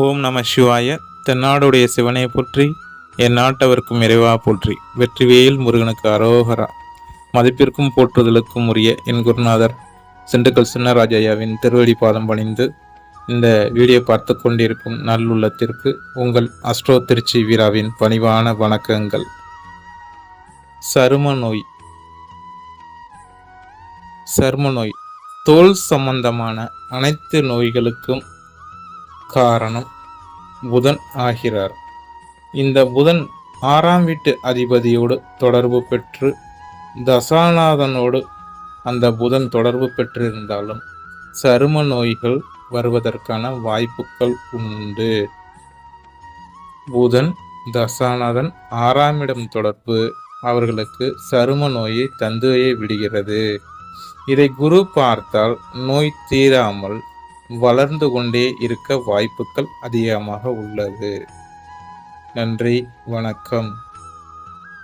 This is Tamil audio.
ஓம் நம சிவாய. தென்னாடுடைய சிவனை போற்றி என் நாட்டவர்க்கும் இறைவா போற்றி. வெற்றிவேல் முருகனுக்கு அரோகரா. மதிப்பிற்கும் போற்றுதலுக்கும் உரிய என் குருநாதர் சிண்டுக்கல் சின்னராஜையாவின் திருவடி பாதம் பணிந்து இந்த வீடியோ பார்த்து கொண்டிருக்கும் நல்லுள்ளத்திற்கு உங்கள் அஸ்ட்ரோ திருச்சி வீராவின் பணிவான வணக்கங்கள். சரும நோய். சரும நோய். தோல் சம்பந்தமான அனைத்து நோய்களுக்கும் காரணம் புதன் ஆகிறார். இந்த புதன் ஆறாம் வீட்டு அதிபதியோடு தொடர்பு பெற்று தசாநாதனோடு அந்த புதன் தொடர்பு பெற்றிருந்தாலும் சரும நோய்கள் வருவதற்கான வாய்ப்புகள் உண்டு. புதன் தசாநாதன் ஆறாம் இடம் தொடர்பு அவர்களுக்கு சரும நோயை தந்துவையை விடுகிறது. இதை குரு பார்த்தால் நோய் தீராமல் வளர்ந்து கொண்டே இருக்க வாய்ப்புகள் அதிகமாக உள்ளது. நன்றி வணக்கம்.